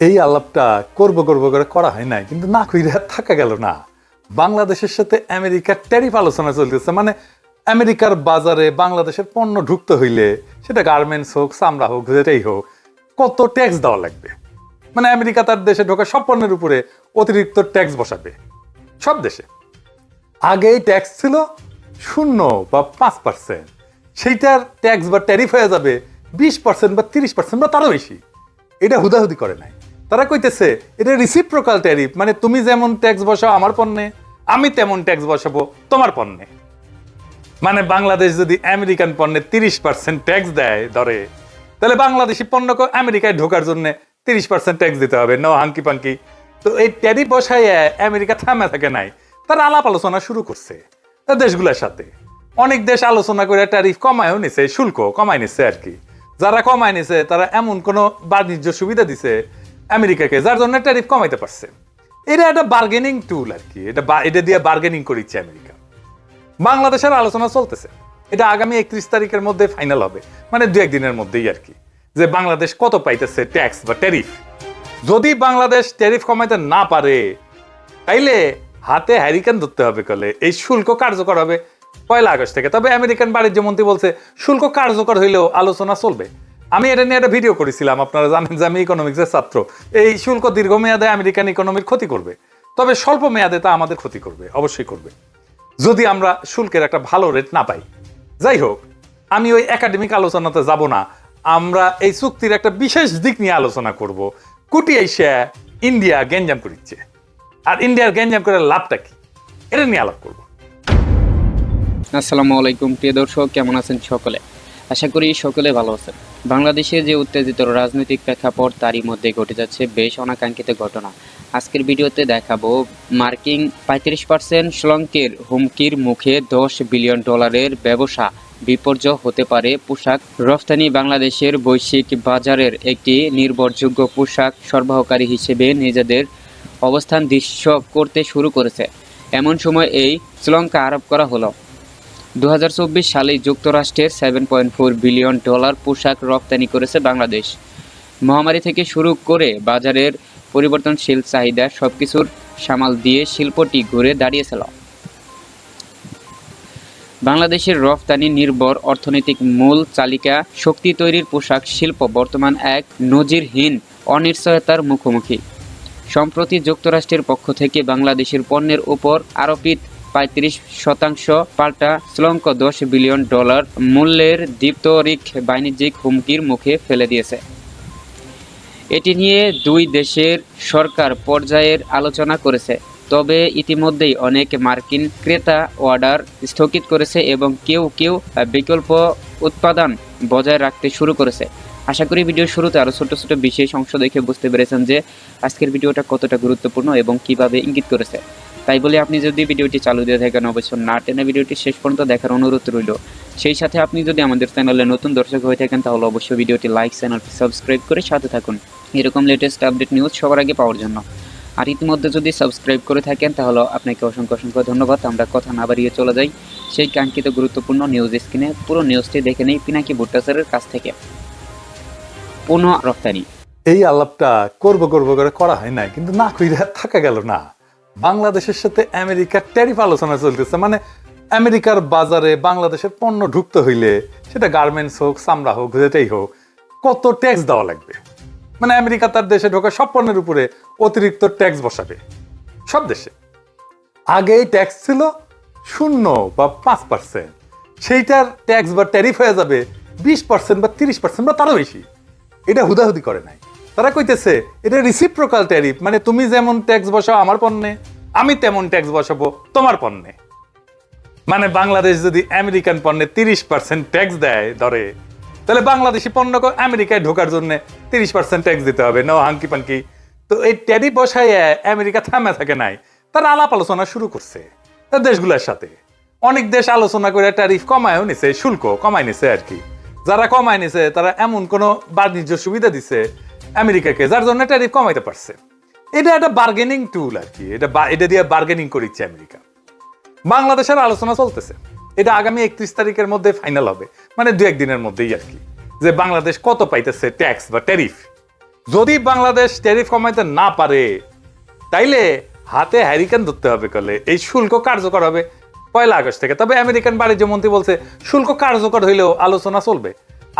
এই আলাপটা করব করব করে করা হয় নাই, কিন্তু না আর থাকা গেল না। বাংলাদেশের সাথে আমেরিকার ট্যারিফ আলোচনা চলতেছে মানে আমেরিকার বাজারে বাংলাদেশের পণ্য ঢুকতে হইলে সেটা গার্মেন্টস হোক, চামড়া হোক, যেটাই হোক, কত ট্যাক্স দেওয়া লাগবে? মানে আমেরিকা তার দেশে ঢোকা সব পণ্যের উপরে অতিরিক্ত ট্যাক্স বসাবে, সব দেশে। আগেই ট্যাক্স ছিল শূন্য বা পাঁচ পার্সেন্ট সেইটার ট্যাক্স বা ট্যারিফ হয়ে যাবে বিশ পার্সেন্ট বা তিরিশ পার্সেন্ট বা তারও বেশি। এটা হুদাহুদি করে নাই। তারা কইতেছে, এটা রিসিপ্রোকাল ট্যারিফ মানে তুমি যেমন ট্যাক্স বসাও আমার পণ্যে, আমি তেমন ট্যাক্স বসাবো তোমার পণ্যে। মানে বাংলাদেশ যদি আমেরিকান পণ্যে তিরিশ পার্সেন্ট ট্যাক্স দেয় ধরে, তাহলে বাংলাদেশি পণ্যকে আমেরিকায় ঢোকার জন্য তিরিশ পার্সেন্ট ট্যাক্স দিতে হবে নো হাঙ্কি পাঙ্কি তো এই ট্যারিফ বসায় আমেরিকা থামে থাকে নাই। তারা আলাপ আলোচনা শুরু করছে দেশগুলোর সাথে। অনেক দেশ আলোচনা করে ট্যারিফ কমায়ও নিছে শুল্ক কমায় নিছে আর কি। যারা কমায় নিছে, তারা এমন কোনো বাণিজ্য সুবিধা দিছে আমেরিকাকে, যার জন্য ট্যারিফ কমাইতে পারছে। এটা একটা বার্গেনিং টুল আর কি। এটা এটা দিয়ে বার্গেনিং করিচ্ছে আমেরিকা। বাংলাদেশের আলোচনা চলতেছে। এটা আগামী একত্রিশ তারিখের মধ্যে ফাইনাল হবে। মানে দু একদিনের মধ্যেই আর কি। যে বাংলাদেশ কত পাইতেছে ট্যাক্স বা ট্যারিফ যদি বাংলাদেশ ট্যারিফ কমাইতে না পারে, তাইলে হাতে হ্যারিকেন ধরতে হবে কলে। এই শুল্ক কার্যকর হবে পয়লা আগস্ট থেকে। তবে আমেরিকান বাণিজ্য মন্ত্রী বলছে, শুল্ক কার্যকর হইলেও আলোচনা চলবে। আমি এটা নিয়ে একটা ভিডিও করেছিলাম, আপনারা জানেন যে আমি ইকোনমিক্সের ছাত্র। এই শুল্ক দীর্ঘমেয়াদে আমেরিকান ইকোনমির ক্ষতি করবে। তবে স্বল্প মেয়াদে তা আমাদের ক্ষতি করবে, অবশ্যই করবে। যদি আমরা শুল্কের একটা ভালো রেট না পাই। যাই হোক, আমি ওই একাডেমিক আলোচনাতে যাব না। আমরা এই চুক্তির একটা বিশেষ দিক নিয়ে আলোচনা করব। কুটি এশিয়া ইন্ডিয়া গ্যাঞ্জাম করিচ্ছে। আর ইন্ডিয়ার গ্যাঞ্জাম করে লাভটা কি? এটা নিয়ে আলাপ করব। আসসালামু আলাইকুম, প্রিয় দর্শক, কেমন আছেন সকলে? আশা করি সকলে ভালো আছেন। বাংলাদেশে যে উত্তেজিত রাজনৈতিক প্রেক্ষাপট তারই মধ্যে ঘটে যাচ্ছে বেশ অনাকাঙ্ক্ষিত ঘটনা। আজকের ভিডিওতে দেখাবো মার্কিং পঁয়ত্রিশ পার্সেন্ট শ্রীলঙ্কের হুমকির মুখে দশ বিলিয়ন ডলারের ব্যবসা বিপর্যয় হতে পারে পোশাক রফতানি বাংলাদেশের বৈশ্বিক বাজারের একটি নির্ভরযোগ্য পোশাক সরবরাহকারী হিসেবে নিজেদের অবস্থান দৃশ্য করতে শুরু করেছে। এমন সময় এই শ্রীলঙ্কা আরোপ করা হলো। দু হাজার চব্বিশ সালে যুক্তরাষ্ট্রের seven point four billion dollar পোশাক রপ্তানি করেছে বাংলাদেশ। মহামারী থেকে শুরু করে বাজারের পরিবর্তনশীল চাহিদা সবকিছুর সামাল দিয়ে শিল্পটি ঘুরে দাঁড়িয়েছিল। বাংলাদেশের রফতানি নির্ভর অর্থনৈতিক মূল চালিকা শক্তি তৈরির পোশাক শিল্প বর্তমান এক নজিরহীন অনিশ্চয়তার মুখোমুখি। সম্প্রতি যুক্তরাষ্ট্রের পক্ষ থেকে বাংলাদেশের পণ্যের উপর আরোপিত পঁয়ত্রিশ শতাংশ পাল্টা শ্রীলঙ্ক দশ বিলিয়ন ডলার মূল্যের দ্বীপ্তরিক বাণিজ্যিক হুমকির মুখে ফেলে দিয়েছে। এটি নিয়ে দুই দেশের সরকার পর্যায়ের আলোচনা করেছে। তবে ইতিমধ্যেই অনেক মার্কিন ক্রেতা অর্ডার স্থগিত করেছে এবং কেউ কেউ বিকল্প উৎপাদন বজায় রাখতে শুরু করেছে। আশা করি ভিডিওর শুরুতে আরও ছোট ছোট বিশেষ অংশ দেখে বুঝতে পেরেছেন যে আজকের ভিডিওটা কতটা গুরুত্বপূর্ণ এবং কীভাবে ইঙ্গিত করেছে। তাই বলে আপনি যদি ভিডিওটি চালু দিয়ে থাকেন, অবশ্যই না টেনে ভিডিওটি শেষ পর্যন্ত দেখার অনুরোধ রইল। সেই সাথে আপনি যদি আমাদের চ্যানেলে নতুন দর্শক হয়ে থাকেন, তাহলে অবশ্যই ভিডিওটি লাইক চ্যানেলটি সাবস্ক্রাইব করে সাথে থাকুন। এরকম লেটেস্ট আপডেট নিউজ সবার আগে পাওয়ার জন্য। আর ইতিমধ্যে যদি সাবস্ক্রাইব করে থাকেন, তাহলে আপনাকে অসংখ্য অসংখ্য ধন্যবাদ। আমরা কথা না বাড়িয়ে চলে যাই সেই কাঙ্ক্ষিত গুরুত্বপূর্ণ নিউজ স্ক্রিনে পুরো নিউজটি দেখে নেই পিনাকি ভুট্টাচারের কাছ থেকে। পুনঃ রপ্তানি। এই আলাপটা করব করব করে করা হয় নাই, কিন্তু না কইরে থাকা গেল না। বাংলাদেশের সাথে আমেরিকার ট্যারিফ আলোচনা চলতেছে মানে আমেরিকার বাজারে বাংলাদেশের পণ্য ঢুকতে হইলে সেটা গার্মেন্টস হোক, চামড়া হোক, যেটাই হোক, কত ট্যাক্স দেওয়া লাগবে? মানে আমেরিকা তার দেশে ঢোকা সব পণ্যের উপরে অতিরিক্ত ট্যাক্স বসাবে, সব দেশে। আগেই ট্যাক্স ছিল শূন্য বা পাঁচ পার্সেন্ট সেইটার ট্যাক্স বা ট্যারিফ হয়ে যাবে বিশ পার্সেন্ট বা তিরিশ পার্সেন্ট বা তারও বেশি। এটা হুদাহুদি করে নাই। তারা কইতেছে, এটা রিসিপ্রোকাল ট্যারিফ মানে তুমি যেমন ট্যাক্স বসাও আমার পণ্যে আমি তেমন ট্যাক্স বসাবো তোমার পণ্যে। মানে বাংলাদেশ যদি আমেরিকান পণ্যে তিরিশ পার্সেন্ট ট্যাক্স দেয় ধরে, তাহলে বাংলাদেশি পণ্যকে আমেরিকায় ঢোকার জন্য তিরিশ পার্সেন্ট ট্যাক্স দিতে হবে নো হাঙ্কি পাঙ্কি। তো এই ট্যারিফ বসায় আমেরিকা থামে থাকে নাই, তারা আলাপ আলোচনা শুরু করছে, তার দেশগুলোর সাথে। অনেক দেশ আলোচনা করে ট্যারিফ কমায়ও নিছে, শুল্ক কমায় নিছে আর কি। যারা কমায় নিছে, তারা এমন কোনো বাণিজ্য সুবিধা দিছে আমেরিকাকে, যার জন্য ট্যারিফ কমাইতে পারছে। এটা একটা বার্গেনিং টুল আর কি এটা এটা দিয়ে বার্গেনিং করিচ্ছে আমেরিকা। বাংলাদেশের আলোচনা চলতেছে। এটা আগামী একত্রিশ তারিখের মধ্যে ফাইনাল হবে। মানে দু একদিনের মধ্যেই আর কি যে বাংলাদেশ কত পাইতেছে ট্যাক্স বা ট্যারিফ যদি বাংলাদেশ ট্যারিফ কমাইতে না পারে, তাইলে হাতে হ্যারিকেন ধরতে হবে কলে। এই শুল্ক কার্যকর হবে পয়লা আগস্ট থেকে। তবে আমেরিকান বাণিজ্য মন্ত্রী বলছে, শুল্ক কার্যকর হইলেও আলোচনা চলবে।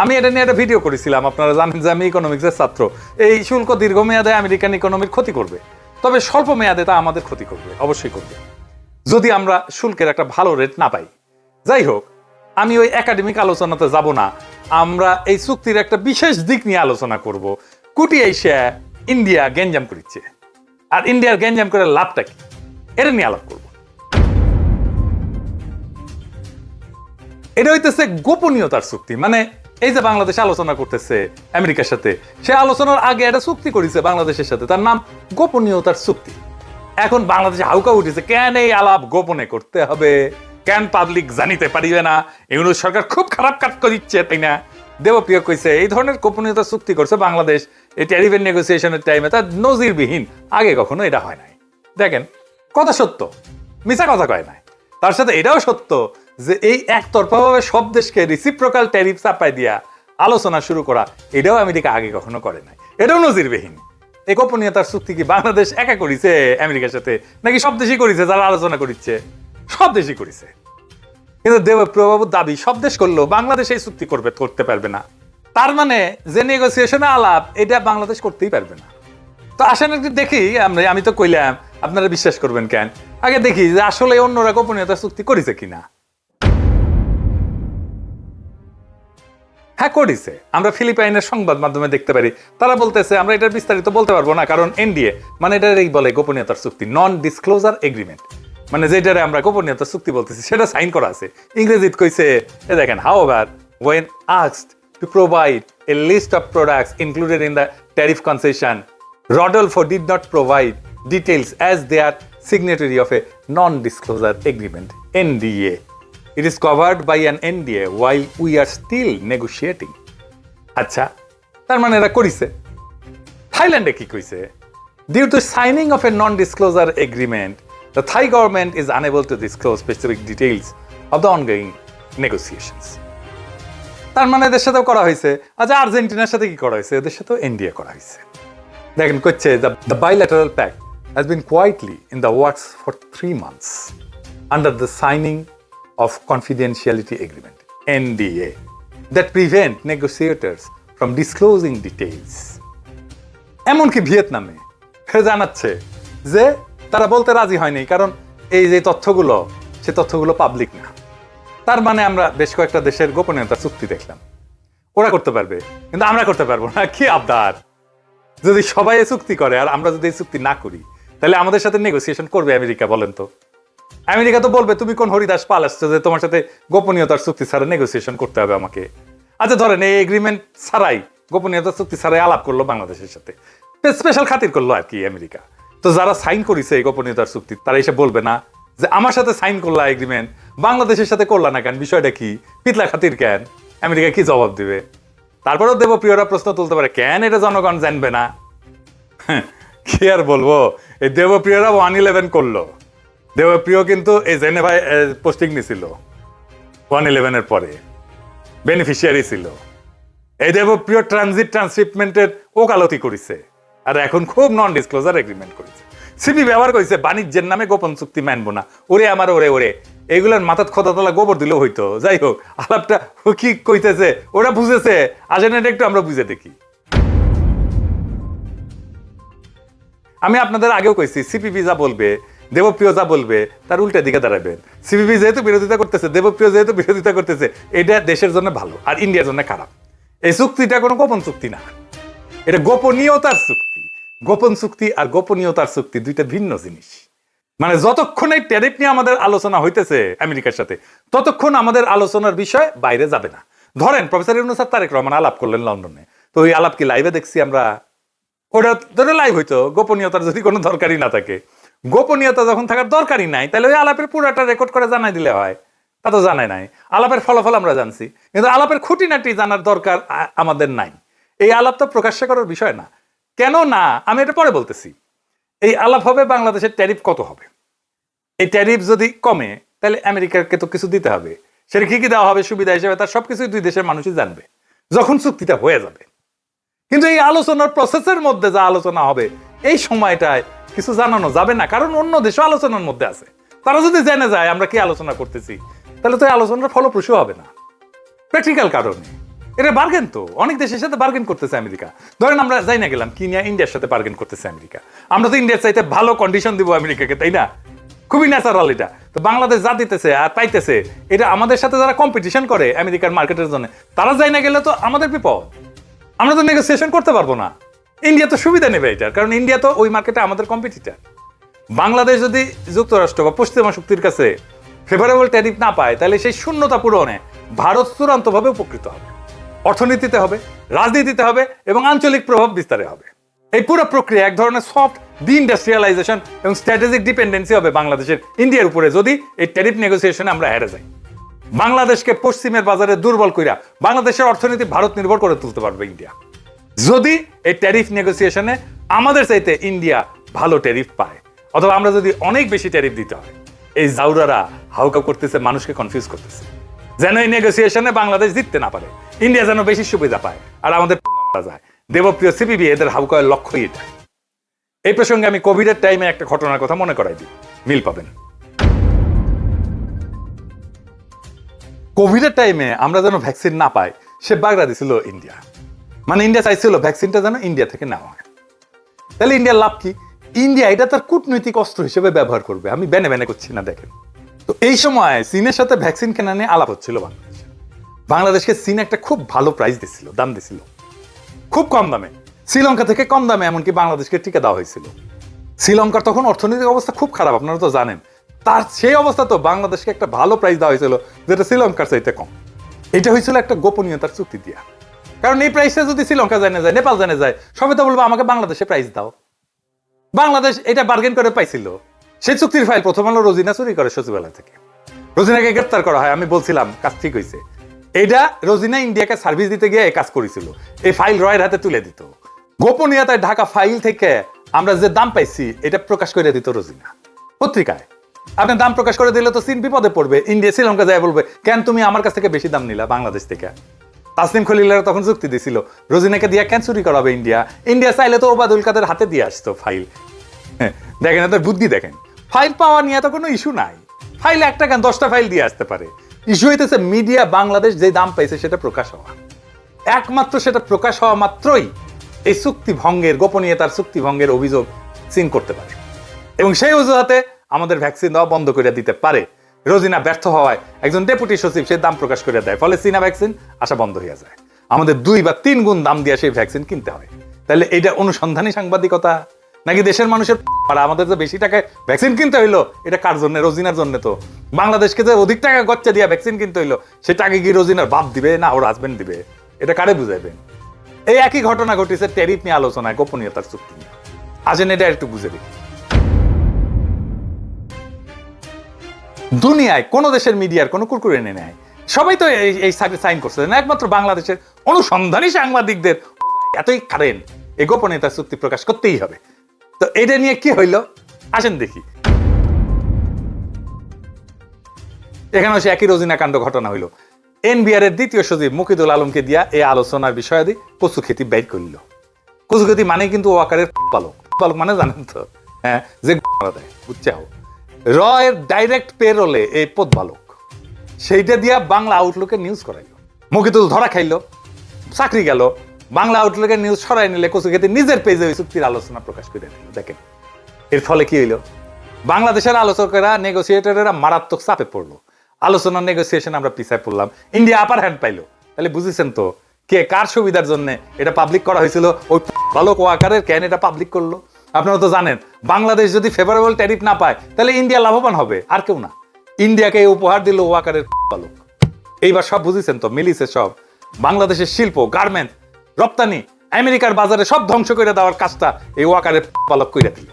আমি এটা নিয়ে একটা ভিডিও করেছিলাম, আপনারা জানেন যে আমি ইকোনমিক্সের ছাত্র। এই শুল্ক দীর্ঘমেয়াদে আমেরিকান ইকোনমির ক্ষতি করবে। তবে স্বল্প মেয়াদে তা আমাদের ক্ষতি করবে, অবশ্যই করবে। যদি আমরা শুল্কের একটা ভালো রেট না পাই। যাই হোক, আমি ওই একাডেমিক আলোচনাতে যাব না। আমরা এই চুক্তির একটা বিশেষ দিক নিয়ে আলোচনা করব। কুটি এশিয়া ইন্ডিয়া গ্যাঞ্জাম করিচ্ছে। আর ইন্ডিয়ার গ্যাঞ্জাম করে লাভটা কি? এটা নিয়ে আলাপ করব। এটা হইতেছে গোপনীয়তার চুক্তি মানে এই যে বাংলাদেশ আলোচনা করতেছে আমেরিকার সাথে, সে আলোচনার আগে একটা চুক্তি করেছে বাংলাদেশের সাথে, তার নাম গোপনীয়তার চুক্তি। এখন বাংলাদেশে হাউকা উঠেছে, কেন এই আলাপ গোপনে করতে হবে? কেন পাবলিক জানিতে পারিবে না? ইউনুস সরকার খুব খারাপ কাজ করিচ্ছে, তাই না? দেবপ্রিয় কইছে, এই ধরনের গোপনীয়তা চুক্তি করছে বাংলাদেশ। এই ট্যারিফের নেগোসিয়েশনের টাইমে তার নজিরবিহীন, আগে কখনো এটা হয় নাই। দেখেন, কথা সত্য, মিছা কথা কয় নাই। তার সাথে এটাও সত্য যে এই একতরফাভাবে সব দেশকে রিসিপ্রোকাল ট্যারিফ চাপাই দিয়া আলোচনা শুরু করা, এটাও আমেরিকা আগে কখনো করে নাই। এটাও নজিরবিহীন। এই গোপনীয়তার চুক্তি কি বাংলাদেশ একা করেছে আমেরিকার সাথে, নাকি সব দেশই করেছে যারা আলোচনা করিচ্ছে? সব দেশই করেছে। কিন্তু দেবপ্রবাবু দাবি, সব দেশ করল বাংলাদেশ এই চুক্তি করবে, করতে পারবে না। তার মানে যে নেগোসিয়েশনে আলাপ, এটা বাংলাদেশ করতেই পারবে না। তো আসেন একটু দেখি, আমরা আমি তো কইলাম, আপনারা বিশ্বাস করবেন কেন? আগে দেখি যে আসলে অন্যরা গোপনীয়তা চুক্তি করেছে কিনা। হ্যাঁ করেছে আমরা ফিলিপাইনের সংবাদ মাধ্যমে দেখতে পারি। তারা বলতেছে আমরা এটার বিস্তারিত বলতে পারব না কারণ এনডিএ মানে এটার এই বলে গোপনীয়তার চুক্তি নন ডিসক্লোজার এগ্রিমেন্ট মানে যেটারে আমরা গোপনীয়তার চুক্তি বলতেছি সেটা সাইন করা আছে। ইংরেজিত কইছে এ দেখেন however when asked to provide a list of products included in the tariff concession Rodolfo did not provide details as they are signatory of a non-disclosure agreement, NDA. It is covered by an NDA while we are still negotiating. আচ্ছা তার মানে এরা করিছে। থাইল্যান্ডে কি কইছে due to signing of a non disclosure agreement the Thai government is unable to disclose specific details of the ongoing negotiations তার মানে এদের সাথেও করা হয়েছে। আচ্ছা আর্জেন্টিনার সাথে কি করা হয়েছে? এদের সাথেও এনডিএ করা হয়েছে। দেখেন, করছে the bilateral pact has been quietly in the works for three months under the signing of confidentiality agreement NDA that prevent negotiators from disclosing details এমনকি ভিয়েতনামে জানাচ্ছে যে তারা বলতে রাজি হয়নি, কারণ এই যে তথ্যগুলো, সে তথ্যগুলো পাবলিক না। তার মানে আমরা বেশ কয়েকটা দেশের গোপনীয়তা চুক্তি দেখলাম। ওরা করতে পারবে, কিন্তু আমরা করতে পারব না। কি আবদার? যদি সবাই চুক্তি করে আর আমরা যদি চুক্তি না করি, তাহলে আমাদের সাথে নেগোসিয়েশন করবে আমেরিকা, বলেন তো। আমেরিকা তো বলবে, তুমি কোন হরিদাস পাল আসছো যে তোমার সাথে গোপনীয়তার চুক্তি ছাড়া নেগোসিয়েশন করতে হবে আমাকে? আচ্ছা ধরেন এই এগ্রিমেন্ট ছাড়াই, গোপনীয়তার চুক্তি ছাড়াই আলাপ করল বাংলাদেশের সাথে। স্পেশাল খাতির করল আর কি আমেরিকা। তো যারা সাইন করেছে এই গোপনীয়তার চুক্তি, তারা এসে বলবে না যে, আমার সাথে সাইন করলা এগ্রিমেন্ট বাংলাদেশের সাথে করলা না কেন? বিষয়টা কি? পিতলা খাতির কেন? আমেরিকা কি জবাব দিবে? তারপরেও দেবপ্রিয়রা প্রশ্ন তুলতে পারে, কেন এটা জনগণ জানবে না? কি আর বলব? এই দেবপ্রিয়রা ওয়ান ইলেভেন করল। দেবপ্রিয় কিন্তু এই জেনেভায় পোস্টিং নিছিল। ওয়ান ইলেভেনের পরে। বেনিফিশিয়ারি ছিল। এই দেবপ্রিয় ট্রানজিট ট্রান্সশিপমেন্টের ওকালতি করেছে। আর এখন খুব নন ডিসক্লোজার এগ্রিমেন্ট করেছে। সিপি ব্যবহার করেছে, বাণিজ্যের নামে গোপন চুক্তি মানবো না। ওরে আমার, ওরে ওরে। এগুলোর মাথাত খোদা তোলা গোবর দিলেও হইতো। যাই হোক, আলাপটা কি কইতেছে? ওরা বুঝেছে। আসেন একটু আমরা বুঝে দেখি। আমি আপনাদের আগেও কইছি সিপিপি যা বলবে দেবপ্রিয় যা বলবে, তার উল্টা দিকে দাঁড়াবেন সিপিপি যেহেতু বিরোধিতা করতেছে, দেবপ্রিয় যেহেতু বিরোধিতা করতেছে, এটা দেশের জন্য ভালো আর ইন্ডিয়ার জন্য খারাপ। এই চুক্তিটা কোনো গোপন চুক্তি না। এটা গোপনীয়তার চুক্তি। গোপন চুক্তি আর গোপনীয়তার চুক্তি দুইটা ভিন্ন জিনিস। মানে যতক্ষণ এই ট্যারিফ নিয়ে আমাদের আলোচনা হইতেছে আমেরিকার সাথে, ততক্ষণ আমাদের আলোচনার বিষয় বাইরে যাবে না। ধরেন প্রফেসর ইউনুস তারেক রহমান আলাপ করলেন লন্ডনে। তো ওই আলাপ কি লাইভে দেখছি আমরা? ওটা ধরে লাইভ হইতো। গোপনীয়তার যদি কোনো দরকারই না থাকে। গোপনীয়তা যখন থাকার দরকারই নাই, তাহলে ওই আলাপের পুরোটা রেকর্ড করে জানাই দিলে হয়। তা তো জানাই নাই। আলাপের ফলাফল আমরা জানছি। কিন্তু আলাপের খুঁটিনাটি জানার দরকার আমাদের নাই। এই আলাপ তো প্রকাশ্য করার বিষয় না। কেন না? আমি এটা পরে বলতেছি। এই আলাপ হবে বাংলাদেশের ট্যারিফ কত হবে? এই ট্যারিফ যদি কমে, তাহলে আমেরিকাকে তো কিছু দিতে হবে। সেটা কি কি দেওয়া হবে সুবিধা হিসেবে তার সবকিছুই দুই দেশের মানুষই জানবে। যখন চুক্তিটা হয়ে যাবে। কিন্তু এই আলোচনার প্রসেসের মধ্যে যা আলোচনা হবে, এই সময়টায় কিছু জানানো যাবে না, কারণ অন্য দেশও আলোচনার মধ্যে আছে। তারা যদি জেনে যায়, আমরা কি আলোচনা করতেছি, তাহলে তো আলোচনার ফলপ্রসূ হবে না। প্র্যাকটিক্যাল কারণে। এটা বার্গেন তো। অনেক দেশের সাথে বার্গেন করতেছে আমেরিকা। ধরেন আমরা যাই না গেলাম কি নিয়ে ইন্ডিয়ার সাথে বার্গেন করতেছে আমেরিকা। আমরা তো ইন্ডিয়ার চাইতে ভালো কন্ডিশন দিব আমেরিকাকে, তাই না? খুবই ন্যাচারাল এটা। তো বাংলাদেশ যা দিতেছে আর পাইতেছে, এটা আমাদের সাথে যারা কম্পিটিশন করে আমেরিকার মার্কেটের জন্য, তারা যাই না গেলে তো আমাদের বিপদ। আমরা তো নেগোসিয়েশন করতে পারব না। ইন্ডিয়া তো সুবিধা নেবে এটার কারণ ইন্ডিয়া তো ওই মার্কেটে আমাদের কম্পিটিটার বাংলাদেশ যদি যুক্তরাষ্ট্র বা পশ্চিমা শক্তির কাছে ফেভারেবল ট্যারিফ না পায়, তাহলে সেই শূন্যতা পূরণে ভারত চূড়ান্তভাবে উপকৃত হবে। অর্থনীতিতে হবে, রাজনীতিতে হবে এবং আঞ্চলিক প্রভাব বিস্তারে হবে। এই পুরো প্রক্রিয়া এক ধরনের সফট ডি ইন্ডাস্ট্রিয়ালাইজেশন এবং স্ট্র্যাটেজিক ডিপেন্ডেন্সি হবে বাংলাদেশের, ইন্ডিয়ার উপরে যদি এই ট্যারিফ নেগোসিয়েশনে আমরা হেরে যাই। বাংলাদেশকে পশ্চিমের বাজারে দুর্বল কইরা বাংলাদেশের অর্থনীতি ভারত নির্ভর করে তুলতে পারবে ইন্ডিয়া। যদি এই ট্যারিফ নেগোসিয়েশনে আমাদের চাইতে ইন্ডিয়া ভালো ট্যারিফ পায়, অথবা আমরা যদি অনেক বেশি ট্যারিফ দিতে হয়, এই জাউরারা হাউকা করতেছে, মানুষকে কনফিউজ করতেছে। যেন এই নেগোসিয়েশনে বাংলাদেশ জিততে না পারে ইন্ডিয়া যেন বেশি সুবিধা পায়, আর আমাদের যায়। দেবপ্রিয় সিপিবি এদের হাউকার লক্ষ্যই এটা? এই প্রসঙ্গে আমি কোভিডের টাইমে একটা ঘটনার কথা মনে করাই দিই। মিল পাবেন। কোভিডের টাইমে আমরা যেন ভ্যাকসিন না পাই, সে বাগড়া দিছিল ইন্ডিয়া মানে ইন্ডিয়া চাইছিল ভ্যাকসিনটা যেন ইন্ডিয়া থেকে নেওয়া হয়। তাহলে ইন্ডিয়ার লাভ কি? ইন্ডিয়া এটা তার কূটনৈতিক অস্ত্র হিসেবে ব্যবহার করবে। আমি বেনে বেনে করছি না, দেখেন। তো এই সময় চীনের সাথে ভ্যাকসিন কেনা নিয়ে আলাপ হচ্ছিল বাংলাদেশে। বাংলাদেশকে চীন একটা খুব ভালো প্রাইস দিছিল, দাম দিছিল। খুব কম দামে। শ্রীলঙ্কা থেকে কম দামে এমনকি বাংলাদেশকে টিকা দেওয়া হয়েছিল। শ্রীলঙ্কার তখন অর্থনৈতিক অবস্থা খুব খারাপ, আপনারা তো জানেন। তার সেই অবস্থা তো বাংলাদেশকে একটা ভালো প্রাইস দেওয়া হয়েছিল, যেটা শ্রীলঙ্কার চাইতে কম। এটা হয়েছিল একটা গোপনীয়তার চুক্তি দিয়া। কারণ এই প্রাইসটা যদি শ্রীলঙ্কা জানে যায় নেপাল জানে যায় সবাই তো বলব, আমাকে বাংলাদেশে প্রাইস দাও। বাংলাদেশ এটা বার্গেন করে পাইছিল। সেই চুক্তির ফাইল প্রথম আলো রোজিনা চুরি করে সচিবালয় থেকে। রোজিনাকে গ্রেপ্তার করা হয়, আমি বলছিলাম, কাজ ঠিক হয়েছে এটা রোজিনা ইন্ডিয়াকে সার্ভিস দিতে গিয়ে কাজ করেছিল। এই ফাইল রয়ের হাতে তুলে দিত। গোপনীয়তায় ঢাকা ফাইল থেকে আমরা যে দাম পাইছি, এটা প্রকাশ করে দিত রোজিনা। পত্রিকায়। আপনি দাম প্রকাশ করে দিলে তো চীন বিপদে পড়বে। ইন্ডিয়া, শ্রীলঙ্কা যায় বলবে, কেন তুমি আমার কাছ থেকে বেশি দাম নিলা বাংলাদেশ থেকে? তাসলিম খলিলার তখন যুক্তি দিছিল রোজিনাকে দিয়া কেন চুরি করাবে ইন্ডিয়া? ইন্ডিয়া চাইলে তো ওবাদুল কাদের হাতে দিয়ে আসতো ফাইল। হ্যাঁ, দেখেন এদের বুদ্ধি দেখেন। ফাইল পাওয়া নিয়ে তো কোনো ইস্যু নাই। ফাইল একটা কেন দশটা ফাইল দিয়ে আসতে পারে। ইস্যু হইতেছে মিডিয়া বাংলাদেশ যে দাম পাইছে সেটা প্রকাশ হওয়া। একমাত্র সেটা প্রকাশ হওয়া মাত্রই এই চুক্তি ভঙ্গের গোপনীয়তার চুক্তি ভঙ্গের অভিযোগ সিন করতে পারে। এবং সেই অজুহাতে আমাদের ভ্যাকসিন দেওয়া বন্ধ করে দিতে পারে। রোজিনা ব্যর্থ হওয়ায় একজন ডেপুটি সচিব সে দাম প্রকাশ করে দেয়, ফলে চীনা ভ্যাকসিন আসা বন্ধ হয়ে যায়। আমাদের দুই বা তিন গুণ দাম দিয়ে সেই ভ্যাকসিন কিনতে হয়। তাহলে এটা অনুসন্ধানী সাংবাদিকতা? নাকি দেশের মানুষের আর আমাদের যে বেশি টাকায় ভ্যাকসিন কিনতে হইল, এটা কার জন্য? রোজিনার জন্য তো। বাংলাদেশকে যে অধিক টাকা গচ্চা দিয়ে ভ্যাকসিন কিনতে হইল, সেটা আগে কি রোজিনার বাপ দিবে না ওর হাজবেন্ড দিবে? এটা কারে বুঝাইবেন? এই একই ঘটনা ঘটেছে ট্যারিফ নিয়ে আলোচনায়, গোপনীয়তার চুক্তি নিয়ে। আসেন এটা একটু বুঝে দিই দুনিয়ায় কোন দেশের মিডিয়ার কোনো কুরকুরে এনে নেয়। সবাই তো এই এই সাইন করছে না একমাত্র বাংলাদেশের অনুসন্ধানী সাংবাদিকদের এতই কারেন্ট এই গোপনীয়তার চুক্তি প্রকাশ করতেই হবে। তো এটা নিয়ে কি হইল? আসেন দেখি। এখানে সে একই রোজিনা কাণ্ড ঘটনা হইল। এনবিআর এর দ্বিতীয় সচিব মুকিদুল আলমকে দিয়া এই আলোচনার বিষয়াদি কচু খেতি বের করল। কচু খেতি মানে কিন্তু ওয়াকারের পালক। পালক মানে জানেন তো হ্যাঁ যে দেয়, বুঝছে? র এর ডাইরেক্ট পেরোলে এই পদ বালক সেইটা দিয়া বাংলা আউটলুকে নিউজ করাইল। মুকিদুল ধরা খাইলো, চাকরি গেল, বাংলা আউটলুকের নিউজ সরাই নিলে কচু খেতে নিজের পেজে ওই চুক্তির আলোচনা প্রকাশ করে দিল দেখেন, এর ফলে কি হইল? বাংলাদেশের আলোচকেরা নেগোসিয়েটরেরা মারাত্মক চাপে পড়ল। আলোচনা নেগোসিয়েশন আমরা পিছায় পড়লাম। ইন্ডিয়া আপার হ্যান্ড পাইলো। তাহলে বুঝেছেন তো, কে কার সুবিধার জন্য এটা পাবলিক করা হয়েছিল? ওই বালক ওয়াকারের কেন এটা পাবলিক করল? আপনারা তো জানেন, বাংলাদেশ যদি ফেভারেবল ট্যারিফ না পায়, তাহলে ইন্ডিয়া লাভবান হবে, আর কেউ না। ইন্ডিয়াকে উপহার দিল ওয়াকারের বালক। এইবার সব বুঝেছেন তো, মিলিছে সব। বাংলাদেশের শিল্প গার্মেন্ট রপ্তানি, আমেরিকার বাজারে সব ধ্বংস করে দেওয়ার কাজটা এই ওয়াকারের বালক করে দিল।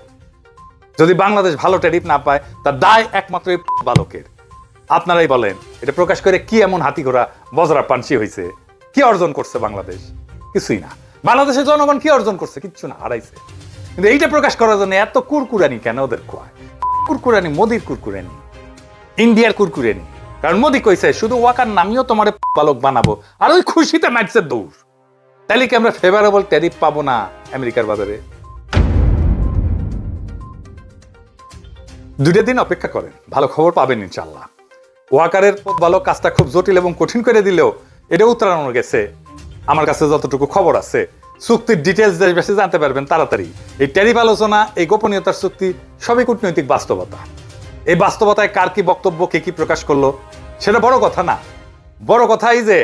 যদি বাংলাদেশ ভালো ট্যারিফ না পায় তার দায় একমাত্র এই বালকের। আপনারাই বলেন, এটা প্রকাশ করে কি এমন হাতি ঘোড়া বজরা পানসি হয়েছে কি অর্জন করছে বাংলাদেশ? কিছুই না। বাংলাদেশের জনগণ কি অর্জন করছে? কিচ্ছু না, হারাইছে। কিন্তু এইটা প্রকাশ করার জন্য এত কুরকুরানি কেন ওদের খোয়ায়? কুরকুরানি মোদির কুরকুরানি। ইন্ডিয়ার কুরকুরানি। কারণ মোদি কইছে, শুধু ওয়াকার নামিও তোমার বালক বানাবো। আর ওই খুশিতে নাচছে দৌড়। তাহলে কি আমরা ফেভারেবল ট্যারিফ পাবো না আমেরিকার বাজারে? দুটো দিন অপেক্ষা করেন, ভালো খবর পাবেন ইনশাল্লাহ ওয়াকারের পথ ভালো কাজটা খুব জটিল এবং কঠিন করে দিলেও এটা উত্তরানো গেছে। আমার কাছে যতটুকু খবর আছে চুক্তির ডিটেলস বেশি জানতে পারবেন তাড়াতাড়ি। এই ট্যারিফ আলোচনা, এই গোপনীয়তার চুক্তি সবই কূটনৈতিক বাস্তবতা। এই বাস্তবতায় কার কি বক্তব্য, কে কি প্রকাশ করল, সেটা বড় কথা না। বড় কথা এই যে,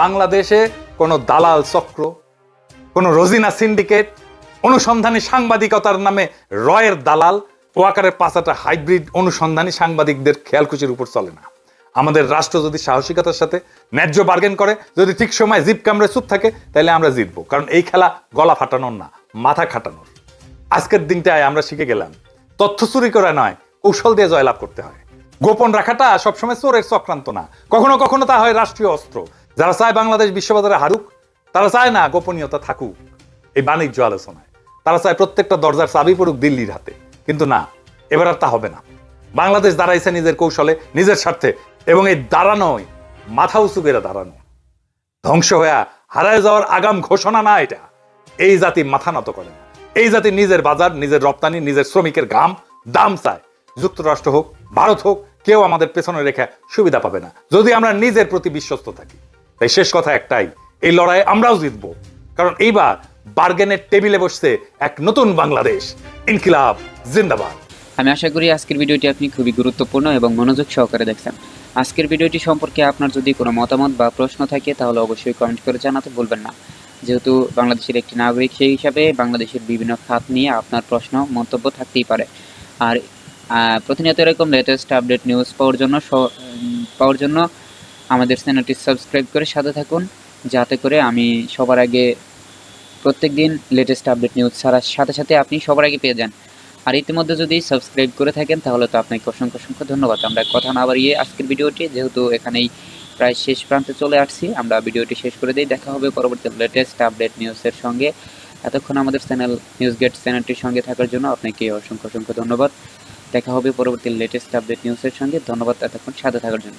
বাংলাদেশে কোনো দালাল চক্র, কোনো রোজিনা সিন্ডিকেট অনুসন্ধানী সাংবাদিকতার নামে রয়ের দালাল, ওয়াকারের পাঁচাটা হাইব্রিড অনুসন্ধানী সাংবাদিকদের খেয়ালকুচির উপর চলে না। আমাদের রাষ্ট্র যদি সাহসিকতার সাথে ন্যায্য বার্গেন করে, যদি ঠিক সময় জিপ কামড়ে চুপ থাকে, তাহলে আমরা জিতবো। কারণ এই খেলা গলা ফাটানোর না, মাথা খাটানোর। আজকের দিনটায় আমরা শিখে গেলাম, তথ্য চুরি করা নয়, কৌশল দিয়ে জয়লাভ করতে হয়। গোপন রাখাটা সবসময় চোরের চক্রান্ত না। কখনো কখনো তা হয় রাষ্ট্রীয় অস্ত্র। যারা চায় বাংলাদেশ বিশ্ববাজারে হারুক, তারা চায় না গোপনীয়তা থাকুক। এই বাণিজ্য আলোচনায়। তারা চায় প্রত্যেকটা দরজার চাবি পড়ুক দিল্লির হাতে। কিন্তু না, এবার আর তা হবে না। বাংলাদেশ দাঁড়াইছে নিজের কৌশলে, নিজের স্বার্থে। এবং এই দাঁড়ানোই, মাথা উঁচু করে দাঁড়ানো। ধ্বংস হয়ে হারায় যাওয়ার আগাম ঘোষণা না এটা। এই জাতি মাথা নত করে না। এই জাতি নিজের বাজার, নিজের রপ্তানি, নিজের শ্রমিকের ঘাম, দাম চায়। যুক্তরাষ্ট্র হোক, ভারত হোক, কেউ আমাদের পেছনে রেখে সুবিধা পাবে না। যদি আমরা নিজের প্রতি বিশ্বস্ত থাকি। তাই শেষ কথা একটাই, এই লড়াইয়ে আমরাও জিতবো। কারণ এইবার বার্গেনের টেবিলে বসছে এক নতুন বাংলাদেশ। ইনকিলাব, জিন্দাবাদ। আমি আশা করি আজকের ভিডিওটি আপনি খুবই গুরুত্বপূর্ণ এবং মনোযোগ সহকারে দেখছেন। আজকের ভিডিওটি সম্পর্কে আপনার যদি কোনো মতামত বা প্রশ্ন থাকে, তাহলে অবশ্যই কমেন্ট করে জানাতে ভুলবেন না। যেহেতু বাংলাদেশের একটি নাগরিক, সেই হিসাবে বাংলাদেশের বিভিন্ন খাত নিয়ে আপনার প্রশ্ন, মন্তব্য থাকতেই পারে। আর প্রতিনিয়ত এরকম লেটেস্ট আপডেট নিউজ পাওয়ার জন্য পাওয়ার জন্য আমাদের চ্যানেলটি সাবস্ক্রাইব করে সাথে থাকুন, যাতে করে আমি সবার আগে প্রত্যেক দিন লেটেস্ট আপডেট নিউজ ছাড়ার সাথে সাথে আপনি সবার আগে পেয়ে যান। আর ইতিমধ্যে যদি সাবস্ক্রাইব করে থাকেন, তাহলে তো আপনাকে অসংখ্য অসংখ্য ধন্যবাদ। আমরা কথা না বাড়িয়ে আজকের ভিডিওটি, যেহেতু এখানেই প্রায় শেষ প্রান্তে চলে আসছি, আমরা ভিডিওটি শেষ করে দিই। দেখা হবে পরবর্তী লেটেস্ট আপডেট নিউজের সঙ্গে। এতক্ষণ আমাদের চ্যানেল নিউজ গেট চ্যানেলটির সঙ্গে থাকার জন্য আপনাকে অসংখ্য অসংখ্য ধন্যবাদ। দেখা হবে পরবর্তী লেটেস্ট আপডেট নিউজের সঙ্গে। ধন্যবাদ এতক্ষণ সাথে থাকার জন্য।